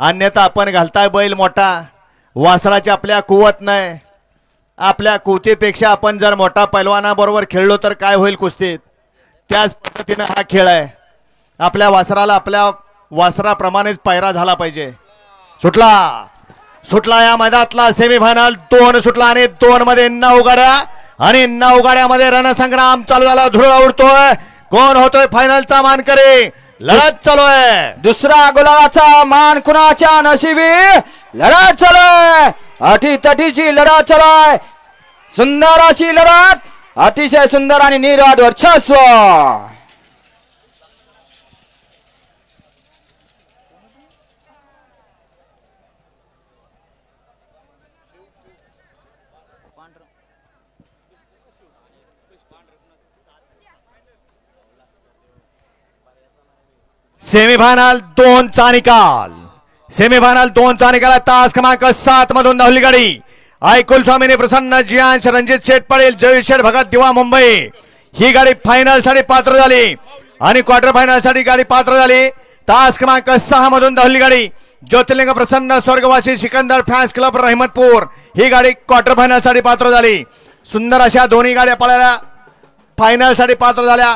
अन्यथा आपण घालताय बैल मोठा. वासराची आपल्या कुवत नाही. आपल्या कुवतीपेक्षा आपण जर मोठा पैलवानाबरोबर खेळलो तर काय होईल कुस्तीत? त्याच पद्धतीनं हा खेळ आहे. आपल्या वासराला आपल्या वासराप्रमाणेच पायरा झाला पाहिजे. सुटला. सुटला या मैदानातला सेमीफायनल दोन सुटला आणि दोन मध्ये नऊ गाड्या. आणि नऊ गाड्यामध्ये रणसंग्राम चालू झाला. धुळा उडतोय. कोण होतोय फायनलचा मानकरी? लढत चालू आहे. दुसरा गुलाबाचा मान कुणाच्या नशिबी? लढत चालू आहे. अटी तटीची लढत चालू आहे. सुंदर अशी लढत. अतिशय सुंदर आणि निर्वाद वर्चस्व. सेमीफायनल दोनचा निकाल सेमीफायनल दोनचा निकाल तास क्रमांक सात मधून धावली गाडी ऐकुल स्वामीने प्रसन्न जियांश रणजित शेठ पडेल जय शेठ भगत दिवा मुंबई. ही गाडी फायनलसाठी पात्र झाली. आणि क्वार्टर फायनलसाठी गाडी पात्र झाली. तास क्रमांक सहा मधून धावली गाडी ज्योतिर्लिंग प्रसन्न स्वर्गवासी सिकंदर फॅन्स क्लब रहमतपूर. ही गाडी क्वार्टर फायनलसाठी पात्र झाली. सुंदर अशा दोन्ही गाड्या पळायला फायनलसाठी पात्र झाल्या.